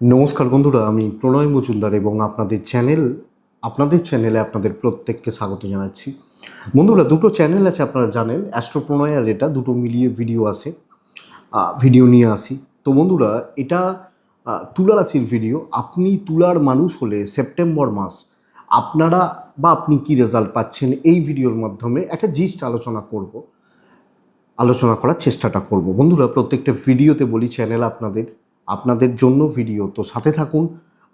নমস্কার বন্ধুরা, আমি প্রণয় মজুমদার এবং আপনাদের চ্যানেল, আপনাদের চ্যানেলে আপনাদের প্রত্যেককে স্বাগত জানাচ্ছি। বন্ধুরা, দুটো চ্যানেল আছে আপনারা জানেন অ্যাস্ট্রো প্রণয় আর এটা, দুটো মিলিয়ে ভিডিও আসে ভিডিও নিয়ে আসি। তো বন্ধুরা, এটা তুলা রাশির ভিডিও আপনি তুলার মানুষ হলে সেপ্টেম্বর মাস, আপনারা বা আপনি কি রেজাল্ট পাচ্ছেন এই ভিডিওর মাধ্যমে একটা জিস্ট আলোচনা করব, আলোচনা করার চেষ্টাটা করব। বন্ধুরা, প্রত্যেকটা ভিডিওতে বলি চ্যানেল আপনাদের আপনাদের জন্য ভিডিও তো সাথে থাকুন,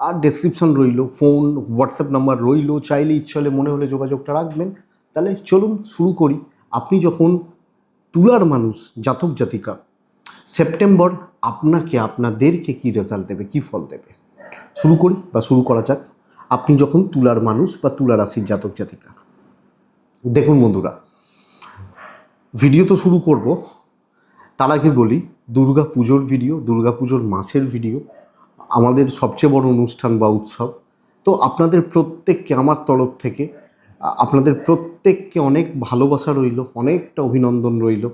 আর ডেসক্রিপশন রইল ফোন হোয়াটসঅ্যাপ নাম্বার রইল, চাইলে ইচ্ছে হলে মনে হলে যোগাযোগটা রাখবেন। তাহলে চলুন শুরু করি। আপনি যখন তুলার মানুষ, জাতক জাতিকা সেপ্টেম্বর আপনাকে আপনাদেরকে কি রেজাল্ট দেবে, কি ফল দেবে? শুরু করি বা শুরু করা যাক। আপনি যখন তুলার মানুষ বা তুলা রাশির জাতক জাতিকা, দেখুন বন্ধুরা ভিডিও তো শুরু করব, তার আগে বলি দুর্গা পুজোর ভিডিও দুর্গা পুজোর মাসের ভিডিও আমাদের সবচেয়ে বড় অনুষ্ঠান বা উৎসব। তো আপনাদের প্রত্যেককে আমার তরফ থেকে, আপনাদের প্রত্যেককে অনেক ভালোবাসা রইল, অনেকটা অভিনন্দন রইল,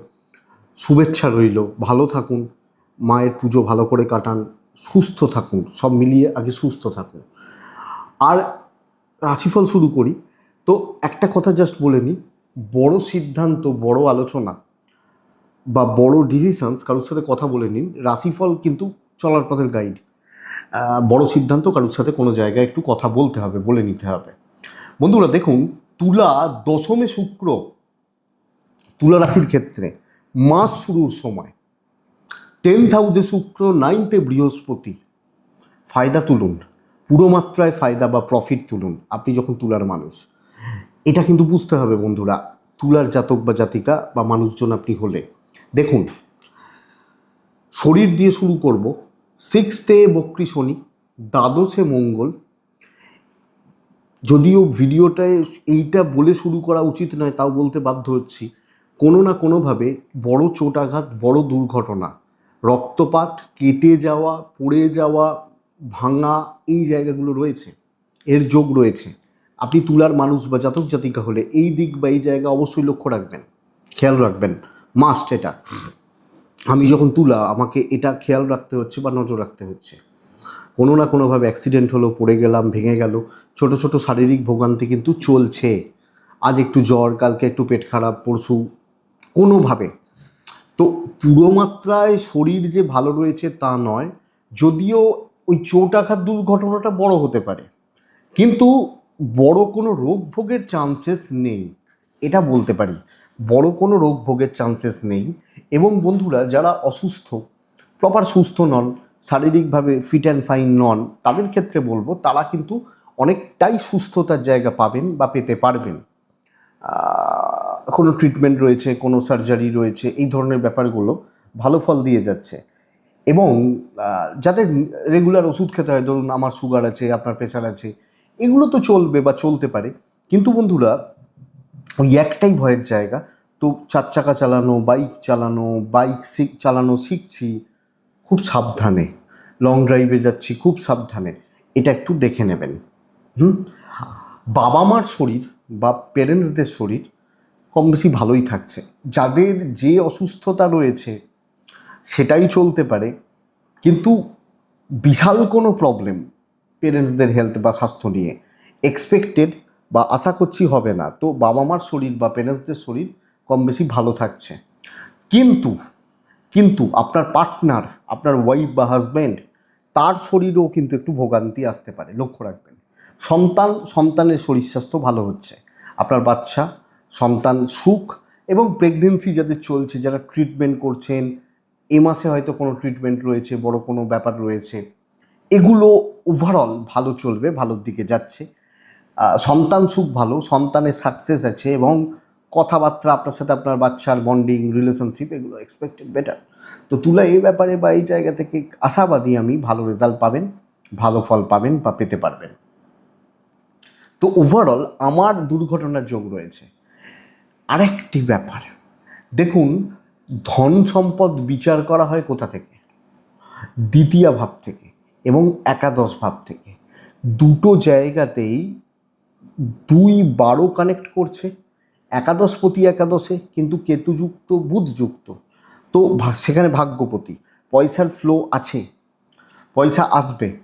শুভেচ্ছা রইল। ভালো থাকুন, মায়ের পুজো ভালো করে কাটান, সুস্থ থাকুন, সব মিলিয়ে আগে সুস্থ থাকুন। আর রাশিফল শুরু করি। তো একটা কথা জাস্ট বলে নিই, বড় সিদ্ধান্ত, বড় আলোচনা বা বড় ডিসিশনস কারোর সাথে কথা বলে নিন। রাশিফল কিন্তু চলার পথের গাইড বড় সিদ্ধান্ত কারোর সাথে কোনো জায়গায় একটু কথা বলতে হবে, বলে নিতে হবে। বন্ধুরা, দেখুন, তুলা দশমে শুক্র, তুলা রাশির ক্ষেত্রে মাস শুরুর সময়। টেন্থ হাউসে শুক্র নাইনথে বৃহস্পতি। ফায়দা তুলুন। পুরো মাত্রায় ফায়দা বা প্রফিট তুলুন, আপনি যখন তুলার মানুষ। এটা কিন্তু বুঝতে হবে বন্ধুরা, তুলার জাতক বা জাতিকা বা মানুষজন আপনি হলে। দেখুন, শরীর দিয়ে শুরু করব, সিক্সথে বক্রি শনি, দ্বাদশে মঙ্গল। যদিও ভিডিওটায় এইটা বলে শুরু করা উচিত নয়, তাও বলতে বাধ্য হচ্ছি। কোনো না কোনোভাবে বড় চোটাঘাত বড় দুর্ঘটনা, রক্তপাত, কেটে যাওয়া, পড়ে যাওয়া, ভাঙা, এই জায়গাগুলো রয়েছে, এর যোগ রয়েছে। আপনি তুলার মানুষ বা জাতক জাতিকা হলে এই দিক বা এই জায়গা অবশ্যই লক্ষ্য রাখবেন, খেয়াল রাখবেন। মাস্ট এটা। আমি যখন তুলা, আমাকে এটা খেয়াল রাখতে হচ্ছে বা নজর রাখতে হচ্ছে। কোনো না কোনোভাবে অ্যাক্সিডেন্ট হলো, পড়ে গেলাম, ভেঙে গেল, ছোট ছোট শারীরিক ভোগান্তি কিন্তু চলছে। আজ একটু জ্বর, কালকে একটু পেট খারাপ, পরশু কোনোভাবে। তো পুরো মাত্রায় শরীর যে ভালো রয়েছে তা নয়, যদিও ওই চোট আঘাত দুর্ঘটনাটা বড় হতে পারে। কিন্তু বড় কোনো রোগ ভোগের চান্সেস নেই, এটা বলতে পারি। বড় কোনো রোগ ভোগের চান্সেস নেই। এবং বন্ধুরা, যারা অসুস্থ প্রপার সুস্থ নন, শারীরিকভাবে ফিট অ্যান্ড ফাইন নন, তাদের ক্ষেত্রে বলব, তারা কিন্তু অনেকটাই সুস্থতার জায়গা পাবেন বা পেতে পারবেন। কোনো ট্রিটমেন্ট রয়েছে, কোনো সার্জারি রয়েছে, এই ধরনের ব্যাপারগুলো ভালো ফল দিয়ে যাচ্ছে। এবং যাদের রেগুলার ওষুধ খেতে হয়, ধরুন আমার সুগার আছে, আপনার প্রেশার আছে, এগুলো তো চলবে বা চলতে পারে। কিন্তু বন্ধুরা ওই একটাই ভয়ের জায়গা। তো চার চাকা চালানো, বাইক চালানো, বাইক শিখ চালানো শিখছি, খুব সাবধানে। লং ড্রাইভে যাচ্ছি, খুব সাবধানে। এটা একটু দেখে নেবেন। হুম? বাবা মার শরীর বা পেরেন্টসদের শরীর কম বেশি ভালোই থাকছে। যাদের যে অসুস্থতা রয়েছে, সেটাই চলতে পারে। কিন্তু বিশাল কোনো প্রবলেম পেরেন্টসদের হেলথ বা স্বাস্থ্য নিয়ে। এক্সপেক্টেড বা আশা করছি হবে না। তো বাবা মার শরীর বা পেরেন্টসদের শরীর কম বেশি ভালো থাকছে। কিন্তু কিন্তু আপনার পার্টনার আপনার ওয়াইফ বা হাজব্যান্ড তার শরীরেও কিন্তু একটু ভোগান্তি আসতে পারে, লক্ষ্য রাখবেন। সন্তান, সন্তানের শরীর স্বাস্থ্য ভালো হচ্ছে। আপনার বাচ্চা, সন্তান সুখ এবং প্রেগনেন্সি যাদের চলছে, যারা ট্রিটমেন্ট করছেন, এ মাসে হয়তো কোনো ট্রিটমেন্ট রয়েছে, বড় কোনো ব্যাপার রয়েছে, এগুলো ওভারঅল ভালো চলবে, ভালোর দিকে যাচ্ছে। সন্তান সুখ ভালো, সন্তানের সাকসেস আছে এবং কথাবার্তা আপনার সাথে আপনার বাচ্চার বন্ডিং রিলেশনশিপ এগুলো এক্সপেক্টেড বেটার তো তুলা, এই ব্যাপারে বা এই জায়গা থেকে আশাবাদী আমি ভালো রেজাল্ট পাবেন, ভালো ফল পাবেন বা পেতে পারবেন। তো ওভারঅল আমার দুর্ঘটনার যোগ রয়েছে। আরেকটি ব্যাপার, দেখুন, ধন সম্পদ বিচার করা হয় কোথা থেকে? দ্বিতীয় ভাব থেকে এবং একাদশ ভাব থেকে। দুটো জায়গাতেই দুই বারো কানেক্ট করছে একাদশপতি একাদশে কিন্তু কেতুযুক্ত, বুধযুক্ত। তো সেখানে ভাগ্যপতি, পয়সার ফ্লো আছে, পয়সা আসবে,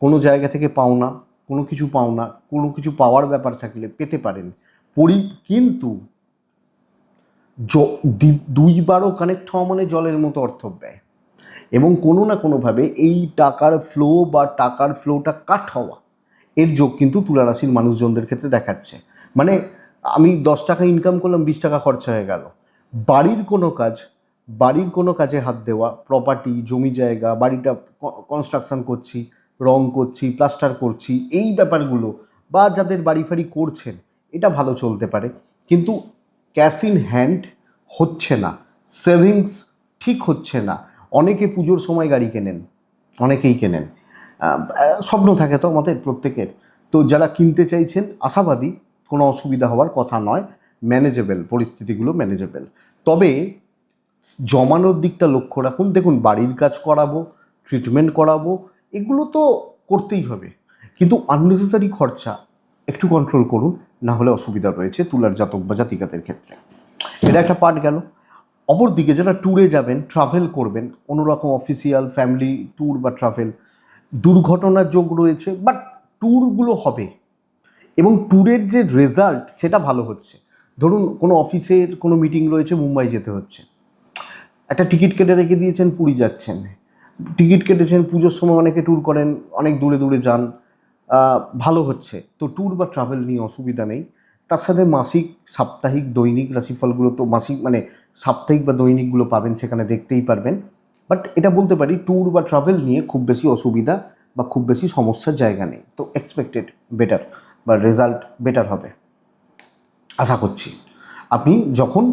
কোনো জায়গা থেকে পাও না, কোনো কিছু পাও না, কোনো কিছু পাওয়ার ব্যাপার থাকলে পেতে পারেন। পরি কিন্তু জ- দি- দুইবারও কানেক্ট হওয়া মানে জলের মতো অর্থ ব্যয়। এবং কোনো না কোনোভাবে এই টাকার ফ্লো বা টাকার ফ্লোটা কাট হওয়া। এর যোগ কিন্তু তুলা রাশির মানুষজনদের ক্ষেত্রে দেখাচ্ছে। মানে আমি দশ টাকা ইনকাম করলাম, বিশ টাকা খরচা হয়ে গেল। বাড়ির কোনো কাজ, বাড়ির কোনো কাজে হাত দেওয়া প্রপার্টি জমি জায়গা, বাড়িটা কনস্ট্রাকশন করছি, রং করছি প্লাস্টার করছি, এই ব্যাপারগুলো বা যাদের বাড়ি ফাড়ি করছেন, এটা ভালো চলতে পারে। কিন্তু ক্যাশ ইন হ্যান্ড হচ্ছে না সেভিংস ঠিক হচ্ছে না। অনেকে পুজোর সময় গাড়ি কেনেন, অনেকেই কেনেন। স্বপ্ন থাকে তো আমাদের প্রত্যেকের। তো যারা কিনতে চাইছেন, আশাবাদী, কোনো অসুবিধা হওয়ার কথা নয় ম্যানেজেবল পরিস্থিতিগুলো ম্যানেজেবল তবে জমানোর দিকটা লক্ষ্য রাখুন। দেখুন, বাড়ির কাজ করাবো ট্রিটমেন্ট করাবো, এগুলো তো করতেই হবে। কিন্তু আননেসেসারি খরচা, একটু কন্ট্রোল করুন, না হলে অসুবিধা রয়েছে তুলার জাতক বা জাতিকাদের ক্ষেত্রে। এটা একটা পার্ট গেল। অপরদিকে যারা ট্যুরে যাবেন ট্রাভেল করবেন, কোনো রকম অফিসিয়াল ফ্যামিলি ট্যুর বা ট্রাভেল দুর্ঘটনার যোগ রয়েছে বাট ট্যুরগুলো হবে। এবং ট্যুরের যে রেজাল্ট সেটা ভালো হচ্ছে। ধরুন, কোনো অফিসের কোনো মিটিং রয়েছে, মুম্বাই যেতে হচ্ছে। একটা টিকিট কেটে রেখে দিয়েছেন, পুরী যাচ্ছেন। টিকিট কেটেছেন, পুজোর সময় অনেকে ট্যুর করেন, অনেক দূরে দূরে যান। ভালো হচ্ছে। তো ট্যুর বা ট্রাভেল নিয়ে অসুবিধা নেই। তার সাথে মাসিক, সাপ্তাহিক, দৈনিক রাশিফলগুলো তো মাসিক মানে সাপ্তাহিক বা দৈনিকগুলো পাবেন, সেখানে দেখতেই পারবেন। বাট এটা বলতে পারি ট্যুর বা ট্রাভেল নিয়ে খুব বেশি অসুবিধা বা খুব বেশি সমস্যার জায়গা নেই। তো এক্সপেক্টেড বেটার বা রেজাল্ট বেটার হবে। আশা করছি। আপনি যখন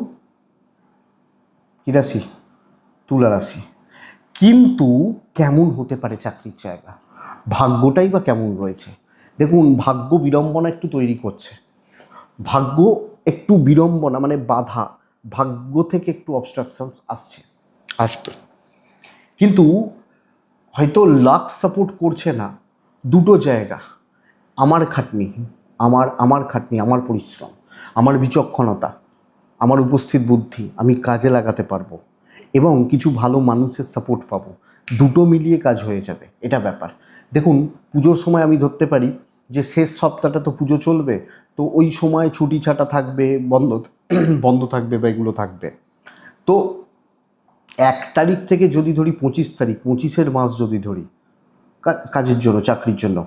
কী রাশি? তুলা রাশি। কিন্তু কেমন হতে পারে চাকরির জায়গা? ভাগ্যটাই বা কেমন রয়েছে? দেখুন, ভাগ্য বিড়ম্বনা একটু তৈরি করছে। ভাগ্য একটু বিড়ম্বনা মানে বাধা। ভাগ্য থেকে একটু অবস্ট্রাকশনস আসছে। আসবে। কিন্তু হয়তো লাক সাপোর্ট করছে না, দুটো জায়গা। আমার খাটনি, আমার আমার খাটনি, আমার পরিশ্রম, আমার বিচক্ষণতা, আমার উপস্থিত বুদ্ধি, আমি কাজে লাগাতে পারব এবং কিছু ভালো মানুষের সাপোর্ট পাবো। দুটো মিলিয়ে কাজ হয়ে যাবে, এটা ব্যাপার। দেখুন, পুজোর সময় আমি ধরতে পারি যে শেষ সপ্তাহটা তো পুজো চলবে, তো ওই সময় ছুটি ছাটা থাকবে, বন্ধ বন্ধ থাকবে বা এগুলো থাকবে। তো এক তারিখ থেকে যদি ধরি পঁচিশ তারিখ, পঁচিশের মাস যদি ধরি কাজের জন্য, চাকরির জন্য,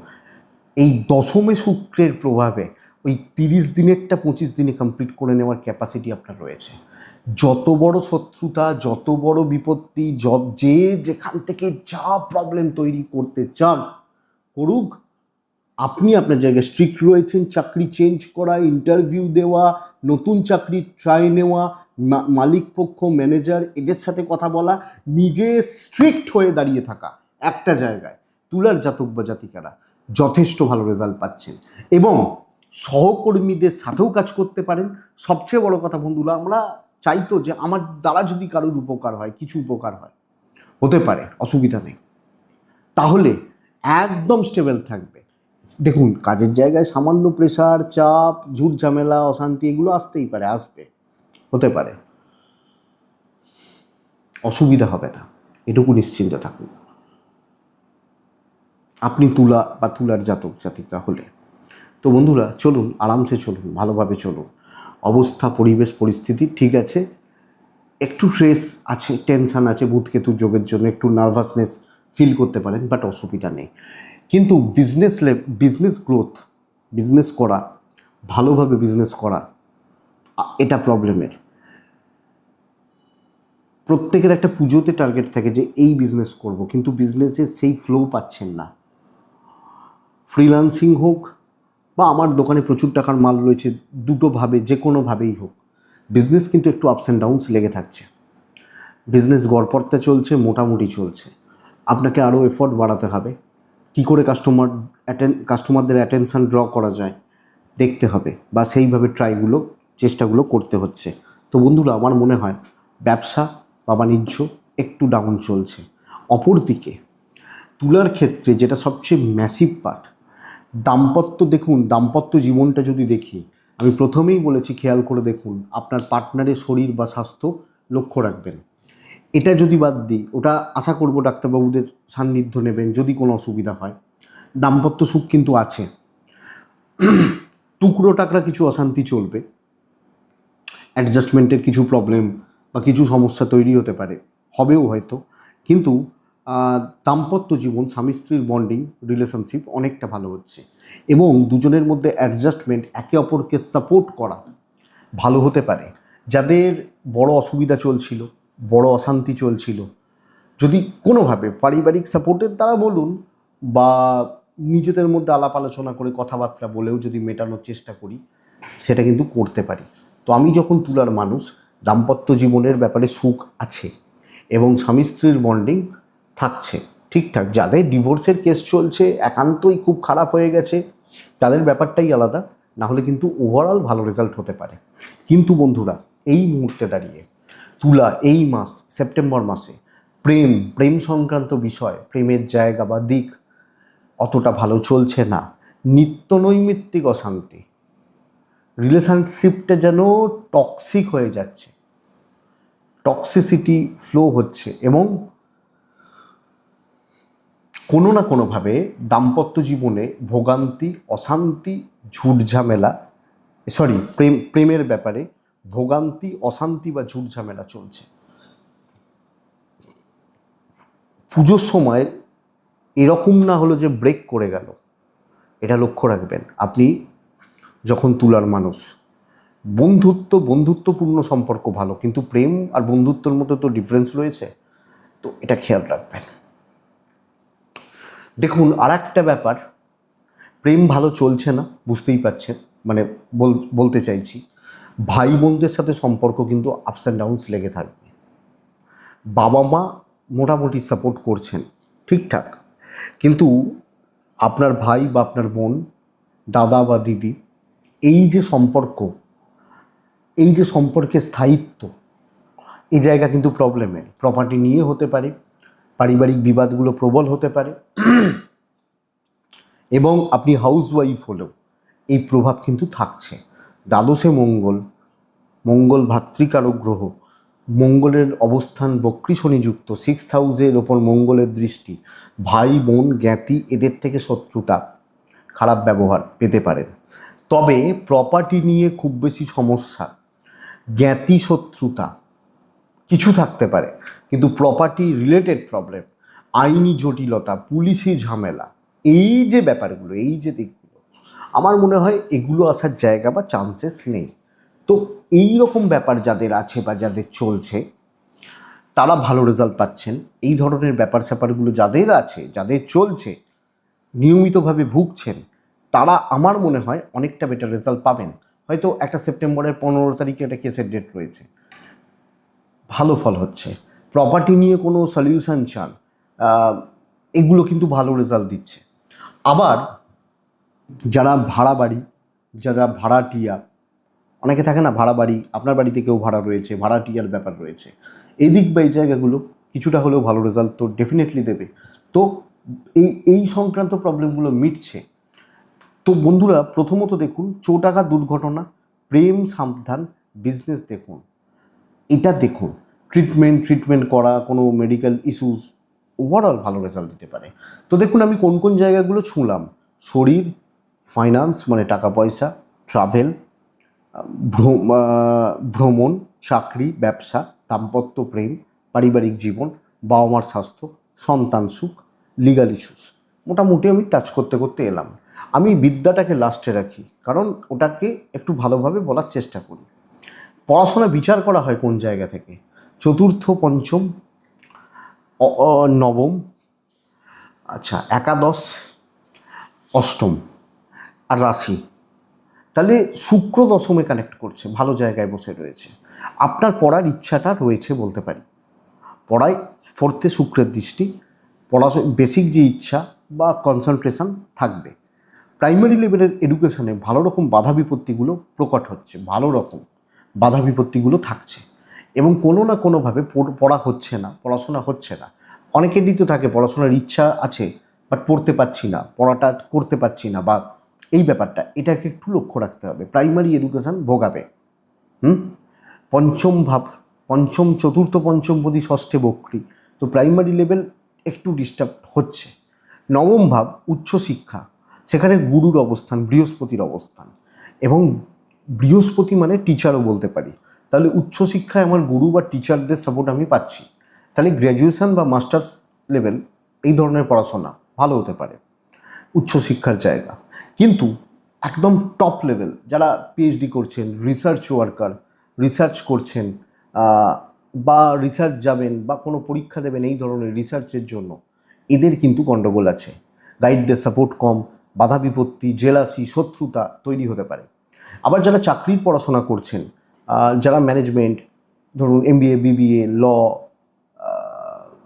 এই দশমে শুক্রের প্রভাবে ওই তিরিশ দিনেরটা পঁচিশ দিনে কমপ্লিট করে নেওয়ার ক্যাপাসিটি আপনার রয়েছে। যত বড় শত্রুতা, যত বড় বিপত্তি য- যে যেখান থেকে যা প্রবলেম তৈরি করতে চান করুক আপনি আপনার জায়গায় স্ট্রিক্ট রয়েছেন, চাকরি চেঞ্জ করা ইন্টারভিউ দেওয়া, নতুন চাকরি ট্রাই নেওয়া মালিক পক্ষ ম্যানেজার এদের সাথে কথা বলা, নিজে স্ট্রিক্ট হয়ে দাঁড়িয়ে থাকা একটা জায়গায়। তুলার জাতক বা জাতিকারা যথেষ্ট ভালো রেজাল্ট পাচ্ছেন। এবং সহকর্মীদের সাথেও কাজ করতে পারেন। সবচেয়ে বড় কথা বন্ধুরা, আমরা চাইতো যে আমার দ্বারা যদি কারোর উপকার হয়, কিছু উপকার হয়, হতে পারে, অসুবিধা নেই। তাহলে একদম স্টেবল থাকবে। দেখুন, কাজের জায়গায় সামান্য প্রেশার চাপ, ঝুট ঝামেলা, অশান্তি, এগুলো আসতেই পারে, আসবে, হতে পারে। অসুবিধা হবে না, এটুকু নিশ্চিন্ত থাকুন। আপনি তুলা বা তুলার জাতক, জাতিকা হলে। তো বন্ধুরা, চলুন, আরামসে চলুন, ভালোভাবে চলুন। অবস্থা, পরিবেশ, পরিস্থিতি ঠিক আছে। একটু স্ট্রেস আছে টেনশন আছে বুধকেতু যোগের জন্য একটু নার্ভাসনেস ফিল করতে পারেন বাট অসুবিধা নেই। কিন্তু বিজনেস বিজনেস গ্রোথ বিজনেস করা, ভালোভাবে বিজনেস করা এটা প্রবলেমের প্রত্যেকের একটা পুজোতে টার্গেট থাকে যে এই বিজনেস করব, কিন্তু বিজনেসে সেই ফ্লো পাচ্ছেন না। ফ্রিল্যান্সিং হোক বা আমার দোকানে প্রচুর টাকার মাল রয়েছে দুটোভাবে যে কোনোভাবেই হোক বিজনেস কিন্তু একটু আপস অ্যান্ড ডাউনস লেগে থাকছে। বিজনেস গড়পড়তে চলছে, মোটামুটি চলছে। আপনাকে আরও এফোর্ট বাড়াতে হবে। কী করে কাস্টমার অ্যাটেন কাস্টমারদের অ্যাটেনশান ড্র করা যায় দেখতে হবে বা সেইভাবে ট্রাইগুলো চেষ্টাগুলো করতে হচ্ছে। তো বন্ধুরা, আমার মনে হয় ব্যবসা বা বাণিজ্য একটু ডাউন চলছে। অপরদিকে, তুলার ক্ষেত্রে যেটা সবচেয়ে ম্যাসিভ পার্ট দাম্পত্য দেখুন, দাম্পত্য জীবনটা যদি দেখি, আমি প্রথমেই বলেছি খেয়াল করে দেখুন, আপনার পার্টনারের শরীর বা স্বাস্থ্য লক্ষ্য রাখবেন। এটা যদি বাদ দিই, ওটা আশা করব ডাক্তারবাবুদের সান্নিধ্য নেবেন যদি কোনো অসুবিধা হয়। দাম্পত্য সুখ কিন্তু আছে। টুকরো টাকরা কিছু অশান্তি চলবে। অ্যাডজাস্টমেন্টের কিছু প্রবলেম বা কিছু সমস্যা তৈরি হতে পারে, হবেও হয়তো। কিন্তু দাম্পত্য জীবন, স্বামী স্ত্রীর বন্ডিং রিলেশনশিপ অনেকটা ভালো হচ্ছে। এবং দুজনের মধ্যে অ্যাডজাস্টমেন্ট একে অপরকে সাপোর্ট করা ভালো হতে পারে। যাদের বড় অসুবিধা চলছিল বড় অশান্তি চলছিল। যদি কোনোভাবে পারিবারিক সাপোর্টের দ্বারা বলুন বা নিজেদের মধ্যে আলাপ আলোচনা করে কথাবার্তা বলেও যদি মেটানোর চেষ্টা করি, সেটা কিন্তু করতে পারি। তো আমি যখন তুলার মানুষ, দাম্পত্য জীবনের ব্যাপারে সুখ আছে এবং স্বামী স্ত্রীর বন্ডিং থাকছে ঠিকঠাক যাদের ডিভোর্সের কেস চলছে, একান্তই খুব খারাপ হয়ে গেছে, তাদের ব্যাপারটাই আলাদা না হলে কিন্তু ওভারঅল ভালো রেজাল্ট হতে পারে। কিন্তু বন্ধুরা, এই মুহূর্তে দাঁড়িয়ে তুলা এই মাস, সেপ্টেম্বর মাসে, প্রেম প্রেম সংক্রান্ত বিষয়, প্রেমের জায়গা বা দিক অতটা ভালো চলছে না। নিত্য নৈমিত্তিক অশান্তি। রিলেশনশিপটা যেন টক্সিক হয়ে যাচ্ছে। টক্সিসিটি ফ্লো হচ্ছে এবং কোনো না কোনোভাবে দাম্পত্য জীবনে ভোগান্তি, অশান্তি, ঝুটঝামেলা সরি প্রেম, প্রেমের ব্যাপারে ভোগান্তি, অশান্তি বা ঝুটঝামেলা চলছে। পুজোর সময় এরকম না হলো যে ব্রেক করে গেল। এটা লক্ষ্য রাখবেন। আপনি যখন তুলার মানুষ, বন্ধুত্ব, বন্ধুত্বপূর্ণ সম্পর্ক ভালো, কিন্তু প্রেম আর বন্ধুত্বর মধ্যে তো ডিফারেন্স রয়েছে, তো এটা খেয়াল রাখবেন। দেখুন আর একটা ব্যাপার, প্রেম ভালো চলছে না, বুঝতেই পারছেন মানে বল- বলতে চাইছি। ভাই বোনদের সাথে সম্পর্ক কিন্তু আপস অ্যান্ড ডাউনস লেগে থাকবে। বাবা মা মোটামুটি সাপোর্ট করছেন, ঠিকঠাক। কিন্তু আপনার ভাই বা আপনার বোন, দাদা বা দিদি, এই যে সম্পর্ক, এই যে সম্পর্কে স্থায়িত্ব, এই জায়গা কিন্তু প্রবলেমের প্রপার্টি নিয়ে হতে পারে, পারিবারিক বিবাদগুলো প্রবল হতে পারে। এবং আপনি হাউস ওয়াইফ হলেও এই প্রভাব কিন্তু থাকছে। দ্বাদশে মঙ্গল মঙ্গল ভাতৃকারক গ্রহ মঙ্গলের অবস্থান বক্রী শনিযুক্ত সিক্স হাউসের ওপর মঙ্গলের দৃষ্টি, ভাই, বোন, জ্ঞাতি, এদের থেকে শত্রুতা, খারাপ ব্যবহার পেতে পারেন। তবে প্রপার্টি নিয়ে খুব বেশি সমস্যা, জ্ঞাতি শত্রুতা কিছু থাকতে পারে, কিন্তু প্রপার্টি রিলেটেড প্রবলেম আইনি জটিলতা, পুলিশি ঝামেলা, এই যে ব্যাপারগুলো, এই যে দিকগুলো আমার মনে হয় এগুলো আসার জায়গা বা চান্সেস নেই। তো এই রকম ব্যাপার যাদের আছে বা যাদের চলছে, তারা ভালো রেজাল্ট পাচ্ছেন। এই ধরনের ব্যাপার স্যাপারগুলো যাদের আছে, যাদের চলছে, নিয়মিতভাবে ভুগছেন, তারা আমার মনে হয় অনেকটা বেটার রেজাল্ট পাবেন। হয়তো একটা সেপ্টেম্বরের পনেরো তারিখে একটা কেসের ডেট রয়েছে। ভালো ফল হচ্ছে। প্রপার্টি নিয়ে কোনো সলিউশন চান এগুলো কিন্তু ভালো রেজাল্ট দিচ্ছে। আবার যারা ভাড়া বাড়ি, যারা ভাড়াটিয়া অনেকে থাকে না ভাড়া বাড়ি, আপনার বাড়িতে কেউ ভাড়া রয়েছে ভাড়াটিয়ার ব্যাপার রয়েছে। এই দিক বা এই জায়গাগুলো কিছুটা হলেও ভালো রেজাল্ট তো ডেফিনেটলি দেবে। তো এই এই সংক্রান্ত প্রবলেমগুলো মিটছে। তো বন্ধুরা, প্রথমত দেখুন, চোটাকা দুর্ঘটনা, প্রেম সাবধান বিজনেস দেখুন। এটা দেখুন ট্রিটমেন্ট ট্রিটমেন্ট করা, কোনো মেডিকেল ইস্যুস ওভারঅল ভালো রেজাল্ট দিতে পারে। তো দেখুন, আমি কোন কোন জায়গাগুলো ছুঁলাম, শরীর ফাইন্যান্স মানে টাকা পয়সা ট্রাভেল ভ্রমণ, চাকরি, ব্যবসা, দাম্পত্য প্রেম, পারিবারিক জীবন, বাবা মার স্বাস্থ্য, সন্তান সুখ লিগাল ইস্যুস মোটামুটি আমি টাচ করতে করতে এলাম। আমি বিদ্যাটাকে লাস্টে রাখি, কারণ ওটাকে একটু ভালোভাবে বলার চেষ্টা করি। পড়াশোনা বিচার করা হয় কোন জায়গা থেকে? চতুর্থ, পঞ্চম নবম আচ্ছা একাদশ, অষ্টম। আর রাশি। তাহলে শুক্র দশমে কানেক্ট করছে, ভালো জায়গায় বসে রয়েছে। আপনার পড়ার ইচ্ছাটা রয়েছে বলতে পারি। পড়ায় পড়তে শুক্রের দৃষ্টি, পড়া বেসিক যে ইচ্ছা বা কনসেন্ট্রেশন থাকবে। প্রাইমারি লেভেলের এডুকেশনে ভালো রকম বাধা বিপত্তিগুলো প্রকট হচ্ছে, ভালো রকম বাধা বিপত্তিগুলো থাকছে। এবং কোনো না কোনোভাবে পড়া হচ্ছে না, পড়াশোনা হচ্ছে না। অনেকেরই তো থাকে, পড়াশোনার ইচ্ছা আছে বাট পড়তে পারছি না, পড়াটা করতে পারছি না বা এই ব্যাপারটা, এটাকে একটু লক্ষ্য রাখতে হবে। প্রাইমারি এডুকেশন ভোগাবে। হুম? পঞ্চম ভাব, পঞ্চম, চতুর্থ পঞ্চমপদী ষষ্ঠে, বক্রি। তো প্রাইমারি লেভেল একটু ডিস্টার্ব হচ্ছে। নবম ভাব উচ্চশিক্ষা সেখানে গুরুর অবস্থান, বৃহস্পতির অবস্থান। এবং বৃহস্পতি মানে টিচারও বলতে পারি। তাহলে উচ্চশিক্ষায় আমার গুরু বা টিচারদের সাপোর্ট আমি পাচ্ছি। তাহলে গ্র্যাজুয়েশন বা মাস্টার্স লেভেল এই ধরনের পড়াশোনা ভালো হতে পারে। উচ্চশিক্ষার জায়গা। কিন্তু একদম টপ লেভেল যারা পিএইচডি করছেন রিসার্চ ওয়ার্কার রিসার্চ করছেন বা রিসার্চ যাবেন বা কোনো পরীক্ষা দেবেন এই ধরনের রিসার্চের জন্য, এদের কিন্তু গণ্ডগোল আছে। গাইডদের সাপোর্ট কম, বাধা বিপত্তি জেলাসি শত্রুতা তৈরি হতে পারে। আবার যারা চাকরির পড়াশোনা করছেন যারা ম্যানেজমেন্ট ধরুন এমবিএ বিবিএ ল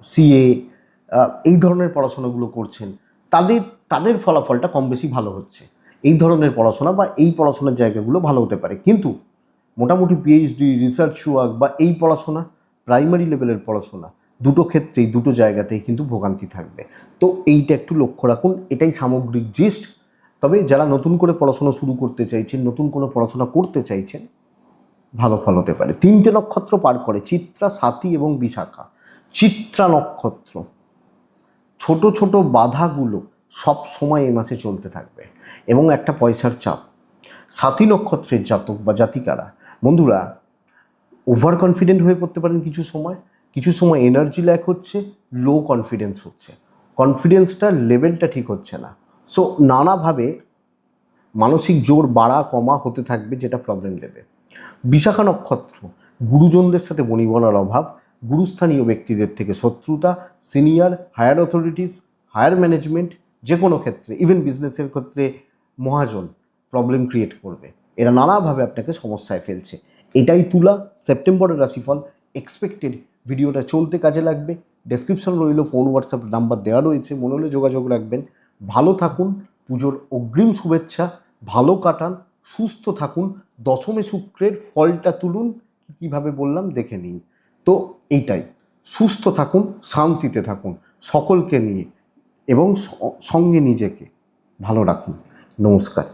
সিএ এই ধরনের পড়াশোনাগুলো করছেন তাদের তাদের ফলাফলটা কম বেশি ভালো হচ্ছে। এই ধরনের পড়াশোনা বা এই পড়াশোনার জায়গাগুলো ভালো হতে পারে। কিন্তু মোটামুটি পিএইচডি রিসার্চ ওয়ার্ক বা এই পড়াশোনা প্রাইমারি লেভেলের পড়াশোনা, দুটো ক্ষেত্রেই, দুটো জায়গাতেই কিন্তু ভোগান্তি থাকবে। তো এইটা একটু লক্ষ্য রাখুন, এটাই সামগ্রিক জিস্ট তবে যারা নতুন করে পড়াশোনা শুরু করতে চাইছেন, নতুন কোনো পড়াশোনা করতে চাইছেন, ভালো ফল হতে পারে। তিনটে নক্ষত্র পার করে, চিত্রা, সাথী এবং বিশাখা। চিত্রা নক্ষত্র। ছোট ছোট বাধাগুলো সব সময় এই মাসে চলতে থাকবে এবং একটা পয়সার চাপ। সাথী নক্ষত্রের জাতক বা জাতিকারা, বন্ধুরা ওভার কনফিডেন্ট হয়ে পড়তে পারেন কিছু সময়। কিছু সময় এনার্জি ল্যাক হচ্ছে লো কনফিডেন্স হচ্ছে। কনফিডেন্সটার লেভেলটা ঠিক হচ্ছে না। সো নানাভাবে মানসিক জোর বাড়া, কমা হতে থাকবে যেটা প্রবলেম দেবে বিশাখা নক্ষত্র, গুরুজনদের সাথে বনিবনার অভাব গুরুস্থানীয় ব্যক্তিদের থেকে শত্রুতা, senior, higher authorities, higher management, যে কোনো ক্ষেত্রে ইভেন বিজনেসের ক্ষেত্রে মহাজন প্রবলেম ক্রিয়েট করবে। এরা নানাভাবে আপনাকে সমস্যায় ফেলছে। এটাই তুলা, সেপ্টেম্বরের রাশিফল। এক্সপেক্টেড ভিডিওটা চলতে কাজে লাগবে। ডেসক্রিপশন রইল ফোন হোয়াটসঅ্যাপ নাম্বার দেওয়া রয়েছে। মনে হলে যোগাযোগ রাখবেন। ভালো থাকুন, পুজোর অগ্রিম শুভেচ্ছা, ভালো কাটান, সুস্থ থাকুন, দশমে শুক্রের ফলটা তুলুন কীভাবে বললাম, দেখে নিন। তো এইটাই। সুস্থ থাকুন শান্তিতে থাকুন সকলকে নিয়ে এবং সঙ্গে নিজেকে। ভালো রাখুন। নমস্কার।